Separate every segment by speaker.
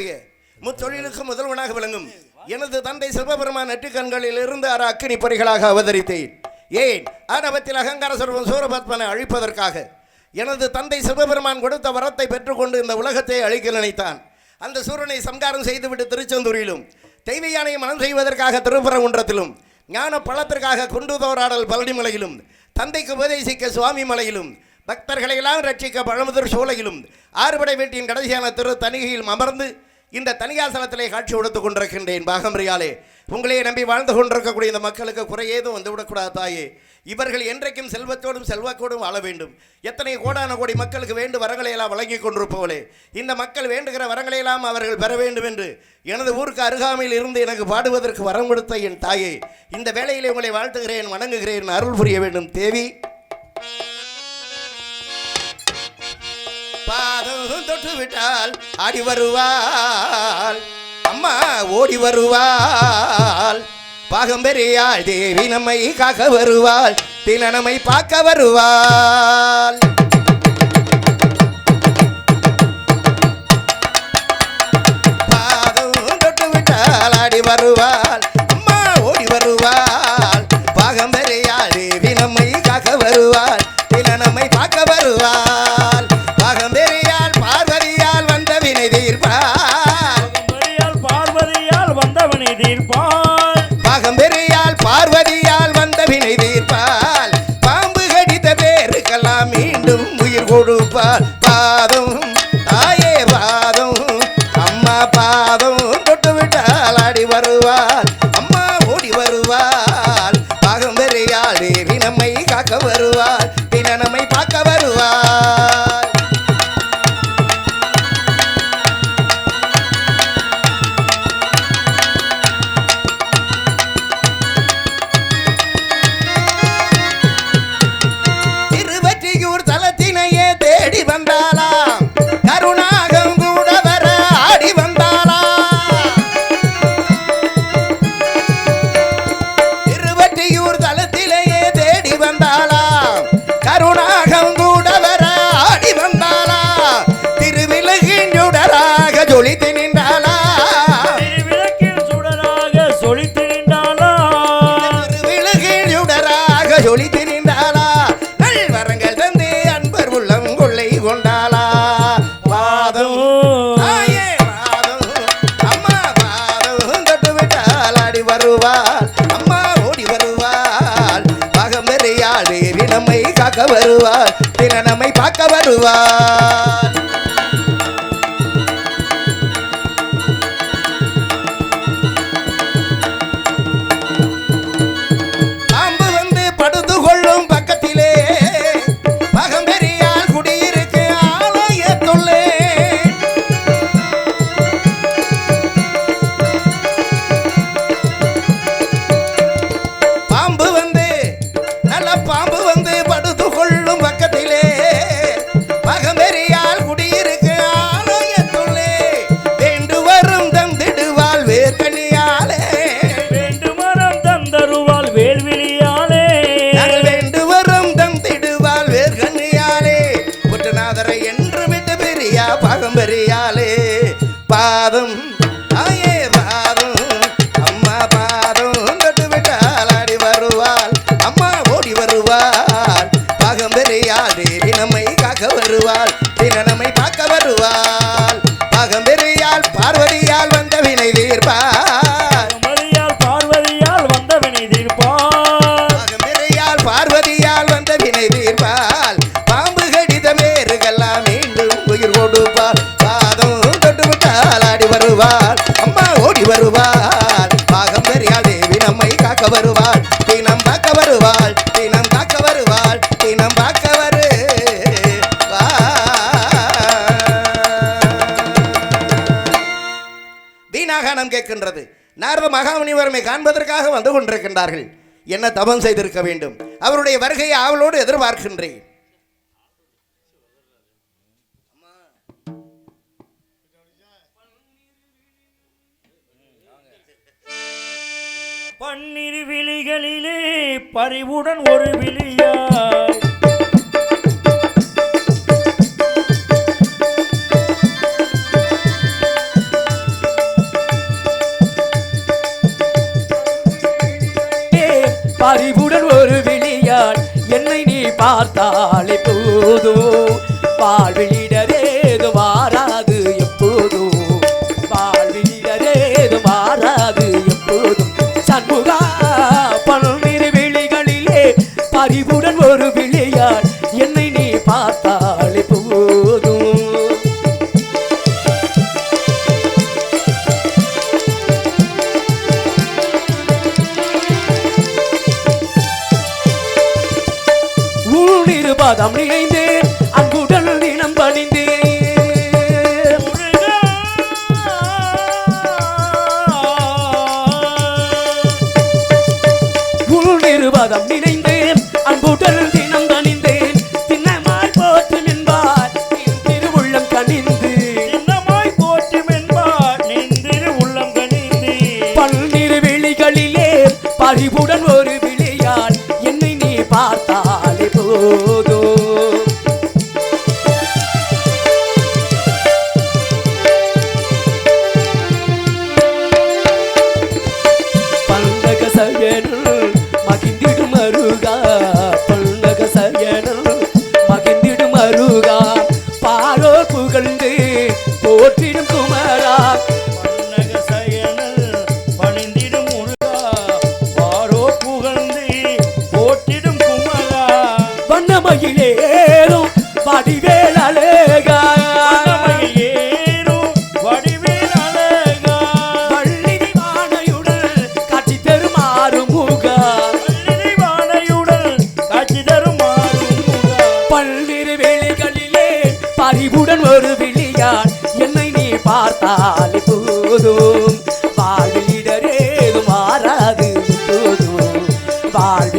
Speaker 1: சம்காரம் முத்தொழிலுக்கு முதல்வனாக விளங்கும். எனது தந்தை சிவபெருமான் நெட்டு கண்களில் இருந்து அற அக்கினி பறிகளாக அவதரித்தேன். ஏன்? ஆரம்பத்தில் அகங்கார சொர்வம் சூரபத்மனை அழிப்பதற்காக. எனது தந்தை சிவபெருமான் கொடுத்த வரத்தை பெற்றுக்கொண்டு இந்த உலகத்தை அழிக்க நினைத்தான். அந்த சூரனை சம்காரம் செய்துவிட்டு திருச்செந்தூரிலும் தெய்வயானை மனம் செய்வதற்காக திருப்பரங்குன்றத்திலும் ஞான பழத்திற்காக குண்டுதோராடல் பழனிமலையிலும் தந்தைக்கு உபதேசிக்க சுவாமி மலையிலும் பக்தர்களையெல்லாம் ரட்சிக்க பழமுதிர் சோலையிலும் ஆறுபடை வீட்டின் கடைசியான திரு தணிகையில் அமர்ந்து இந்த தனியாசனத்திலே காட்சி கொடுத்து கொண்டிருக்கின்றேன். பாகம்பிரியாலே உங்களையே நம்பி வாழ்ந்து கொண்டிருக்கக்கூடிய இந்த மக்களுக்கு குறையேதும் வந்துவிடக்கூடாது தாயே. இவர்கள் என்றைக்கும் செல்வத்தோடும் செல்வாக்கோடும் வாழ வேண்டும். எத்தனை கோடான கோடி மக்களுக்கு வேண்டு வரங்களை எல்லாம் வழங்கி கொண்டிருப்பவளே. இந்த மக்கள் வேண்டுகிற வரங்களை எல்லாம் அவர்கள் பெற வேண்டும் என்று எனது ஊருக்கு அருகாமையில் இருந்து எனக்கு பாடுவதற்கு வரம் கொடுத்த என் தாயே. இந்த வேளையிலே உங்களை வாழ்த்துகிறேன் வணங்குகிறேன் அருள் புரிய வேண்டும். தேவி. பாதம் தொட்டு விட்டால் ஆடி வருவாள். அம்மா ஓடி வருவாள். பாகம் பெரியாள் தேவி நம்மை காக்க வருவாள். தின நம்மை பார்க்க வருவாள். பாதம் தொட்டு விட்டால் ஆடி வருவாள். மாகாணம் கேட்கின்றது. நாரத மகாமுனிவரமை காண்பதற்காக வந்து கொண்டிருக்கின்றார்கள். என்ன தபம் செய்திருக்க வேண்டும்? அவருடைய வருகையை ஆவலோடு எதிர்பார்க்கின்றேன்.
Speaker 2: பன்னிரு விழிகளிலே பறிவுடன் ஒரு விழியாய்.
Speaker 3: பறிவுடன் ஒரு விழியால் என்னை நீ பார்த்தாலே போதும். வாழ்விலிடரேது ஊழிருபதம் நினைந்தேன். அன்புடல்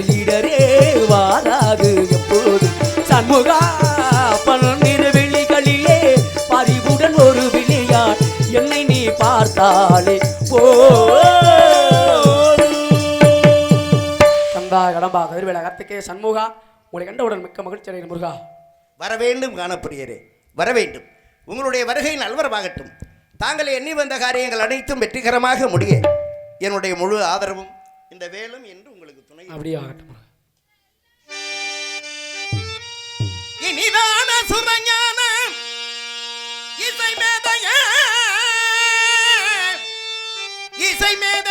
Speaker 3: வாழ்விலிடரே வாராது எப்போது? சண்முகா பல்வேறு வெளிகளிலே பறிவுடன் ஒரு விழியால் என்னை நீ பார்த்தாலே போ கந்தா கடம்பா கதிர்வேல அகத்துக்கே சண்முகா உங்களை கண்டவுடன் மிக்க மகிழ்ச்சி முருகா.
Speaker 1: வர வேண்டும் வரவேண்டும் வர வேண்டும். உங்களுடைய வருகை நல்வரமாகட்டும் தாங்கள் எண்ணி வந்த காரியங்கள் அனைத்தும் வெற்றிகரமாக முடிய என்னுடைய முழு ஆதரவும் இந்த வேலும் என்று
Speaker 3: அப்படியே ஆகட்டும்.
Speaker 1: இனிதான சுரஞான இசை மேதைய இசை மேதைய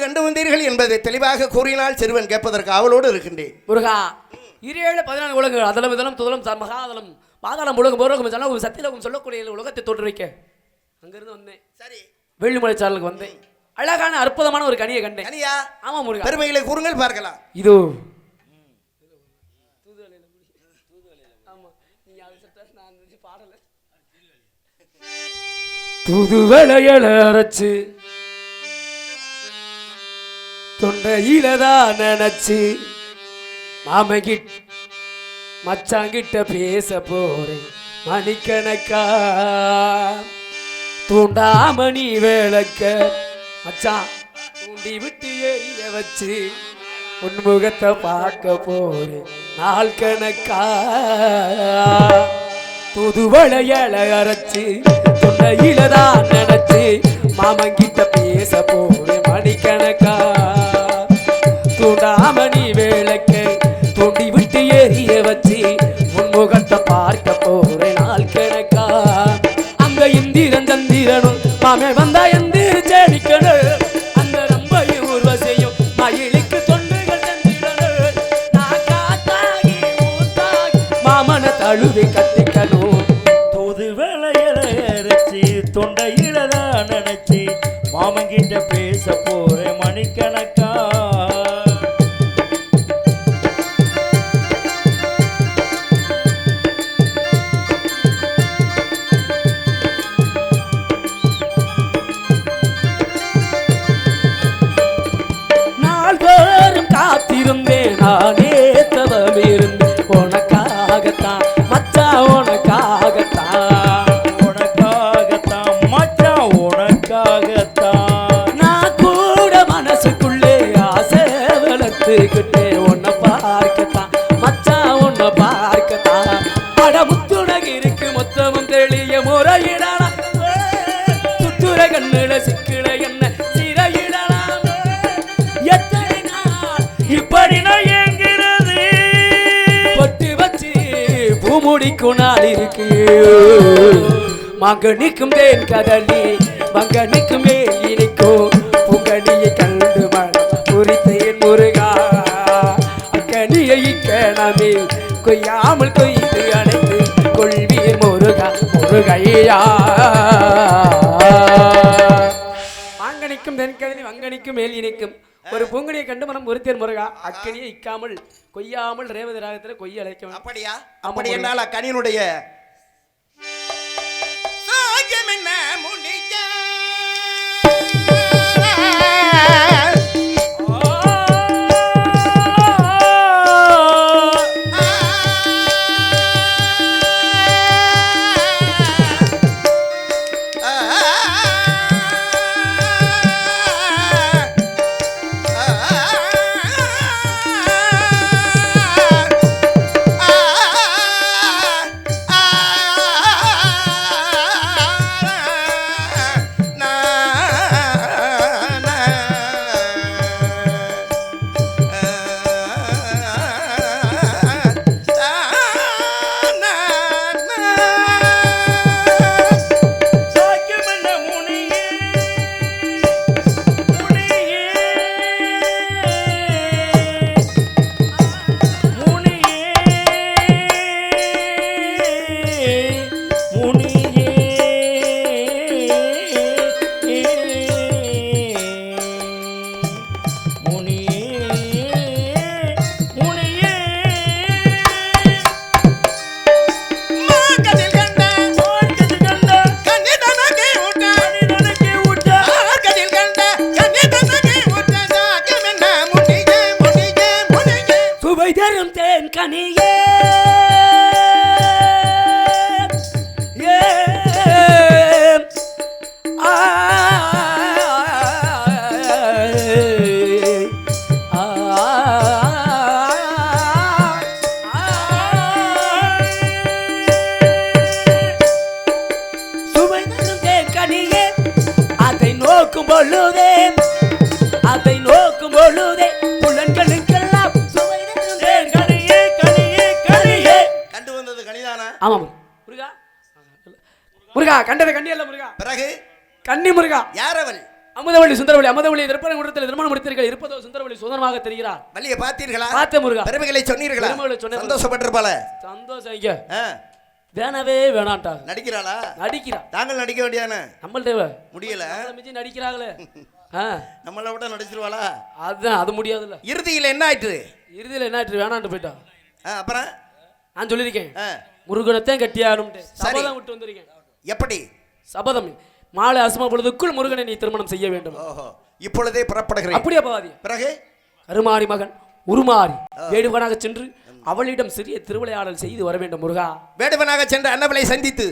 Speaker 1: கண்டு வந்தீர்கள் என்பதை தெளிவாக கூறினால் சிறுவன் கேட்பதற்கு அவளோடு இருக்கின்றேன்
Speaker 3: முருகா இருஏழு பதினான்கு உலகங்கள் அதலம் இதலம் துதலம் மகாதலம் பாதாளம் உலகம் பூரோகம் ஜனகம் சத்தியலோகம் சொல்லக்கூடிய உலகத்தை தோற்றுவிக்க அங்கிருந்து வந்தேன்
Speaker 1: சரி
Speaker 3: வெள்ளிமலை சாரலுக்கு வந்தேன் அழகான அற்புதமான ஒரு கனியை கண்டேன்
Speaker 1: கனியா
Speaker 3: ஆமா முருகா
Speaker 1: பெருமைகளை கூறுங்கள் பார்க்கலாம்
Speaker 3: இதோ புதுவளையல அரைச்சு தொண்டையிலதான் நினைச்சு மாமகிட் மச்சாங்கிட்ட பேச போறேன் மணிக்கணக்கா. தூண்டாமணி வேளக்க மச்சான் தூண்டி விட்டு எரிய வச்சு உன்முகத்தை பார்க்க போறேன் நாள் கணக்கா. துதுவளையல அரைச்சு தொண்டையில தான் நினைச்சு மாமங்கிட்ட பேச போறேன் மணிக்கணக்கா. சூடாமணி வேலைக்கு தூண்டி விட்டு ஏறிய வச்சு உன்முகத்தை பார்க்க போற நாள் கணக்கா அந்த இந்திரன் சந்திரனும் மாமே வந்தா எந்திரி செடிக்கணும் அந்த ரம்பையும் உருவசையும் மயிலுக்கு தொண்டுகள் செஞ்சிடணும் நான் தழுவி பூமுடிக்கும் இருக்கு மகனுக்கும் தேன் கதலி மகனிக்கும் இனிக்கும் புகழியை கண்டு மனம் குறித்தேன் முருகா. அக்கனியை இக்கணமே கொய்யாமல் கொய்து அணைத்து கொள்வீர் முருகா முருகையா. மாங்கனிக்கும் தென்கதலி வங்கனிக்கும் மேல் இனிக்கும் ஒரு பூங்கனியை கண்டு மனம் ஒருத்தேர் முருகா அக்கனியை இக்காமல் கொய்யாமல் ரேவதி ராகத்துல கொய்ய அழைக்க
Speaker 1: அப்படியா அப்படி. என்றால் அக்கனியினுடைய சாயம் என்ன முனிய?
Speaker 3: பொழுதே. அதை நோக்கும் பொழுதே புலன்களுக்கெல்லாம்
Speaker 1: கண்டு வந்தது கனிதானா?
Speaker 3: ஆமாம். முருகா? முருகா கண்டது கண்ணி அல்ல முருகா.
Speaker 1: பிறகு?
Speaker 3: கன்னி முருகா.
Speaker 1: யார் அவள்
Speaker 3: அமுதவள்ளி சுந்தரவள்ளி அமுதவள்ளி திருப்பணம் கொடுத்தல் திருமணம் முடித்தீர்கள் இருப்பதோ சுந்தரவள்ளி சுதந்திரமாக தெரிகிறார்.
Speaker 1: வள்ளியை பார்த்தீர்களா?
Speaker 3: பார்த்த முருகா.
Speaker 1: பெருமைகளை சொன்னீர்களா?
Speaker 3: பெருமைகளை சொன்னேன்.
Speaker 1: சந்தோஷப்பட்டிருப்பாள.
Speaker 3: சந்தோஷம்
Speaker 1: ஆ,
Speaker 3: வேணவே வேணான்ட்டாங்க
Speaker 1: நடிக்கிறாளா?
Speaker 3: நடிக்கிறா.
Speaker 1: தாங்கள் நடிக்க வேண்டியானே
Speaker 3: நம்மள்ட்ட
Speaker 1: முடியல.
Speaker 3: மிஞ்சி நடிக்கிறாங்களே.
Speaker 1: நம்மளை விட நடிச்சிருவாளா?
Speaker 3: அதுதான் அது முடியாதுல்ல.
Speaker 1: இறுதியில் என்ன ஆயிற்று?
Speaker 3: இறுதியில் என்ன ஆயிட்டு வேணான்ட்டு போயிட்டா.
Speaker 1: ஆ, அப்புறம்?
Speaker 3: நான் சொல்லியிருக்கேன். கட்டியாகணும்ட்டு
Speaker 1: சரி.
Speaker 3: சபதம் விட்டு வந்திருக்கேன்.
Speaker 1: எப்படி?
Speaker 3: சபதம். மாலை அசும பொழுதுக்குள் முருகனை நீ திருமணம் செய்ய வேண்டும்.
Speaker 1: இப்பொழுதே புறப்படுகிறேன்.
Speaker 3: அப்படியே பாதி
Speaker 1: பிறகு?
Speaker 3: கருமாரி மகன் உருமாறி வேடுவனாக சென்று அவளிடம் சிறிய திருவிளையாடல் செய்து வர வேண்டும் முருகா.
Speaker 1: வேடுவனாக சென்ற அன்னவளை சந்தித்து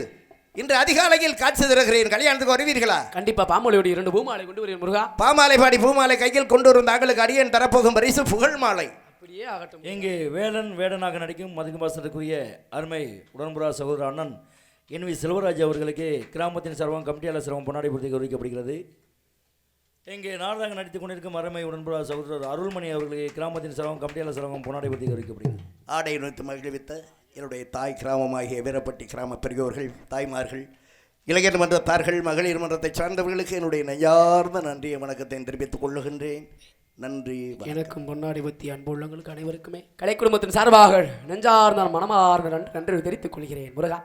Speaker 1: இன்று அதிகாலையில் காட்சி தருகிறேன் கல்யாணத்துக்கு வருவீர்களா?
Speaker 3: கண்டிப்பா பாம்பொழியோட இரண்டு பூமாலை கொண்டு வருவேன் முருகா.
Speaker 1: பாமாலை பாடி பூமாலை கையில் கொண்டு வரும் தாங்களுக்கு அடியன் தரப்போகும் பரிசு புகழ் மாலை.
Speaker 3: அப்படியே ஆகட்டும்
Speaker 2: இங்கு வேலன் வேடனாக நடிக்கும் மதுகுமாசத்துக்குரிய அருமை உடன்புறா சகோதர அண்ணன் என் வி செல்வராஜ் அவர்களுக்கு கிராமத்தின் சர்வம் கமிட்டியாளர் சிரமம் பொன்னாடி பூர்த்தி கௌரவிக்கப்படுகிறது இங்கே நாடக நடித்துக் கொண்டிருக்கும் அருமை உடன்புறா சகோதரர் அருள்மணி அவர்களுக்கு கிராமத்தின் சர்வம் கமிட்டியாளர் சிரமம் பொன்னாடி பூர்த்தி கௌரவிக்கப்படுகிறது
Speaker 1: ஆடை உணர்த்து மகிழ்வித்த என்னுடைய தாய் கிராமமாகிய வீரப்பட்டி கிராம பெரியோர்கள் தாய்மார்கள் இளைஞர் மன்றத்தார்கள் மகளிர் மன்றத்தை சார்ந்தவர்களுக்கு என்னுடைய நெய்யார்ந்த நன்றியை வணக்கத்தை தெரிவித்துக் கொள்ளுகின்றேன். நன்றி
Speaker 3: எனக்கும் பொன்னாடி பத்தி அன்பு உள்ளவங்களுக்கு அனைவருக்குமே கலை குடும்பத்தின் சார்பாக நெஞ்சார்ந்த மனமார்ந்த நன்றி நன்றி தெரிவித்துக் கொள்கிறேன். முருகா.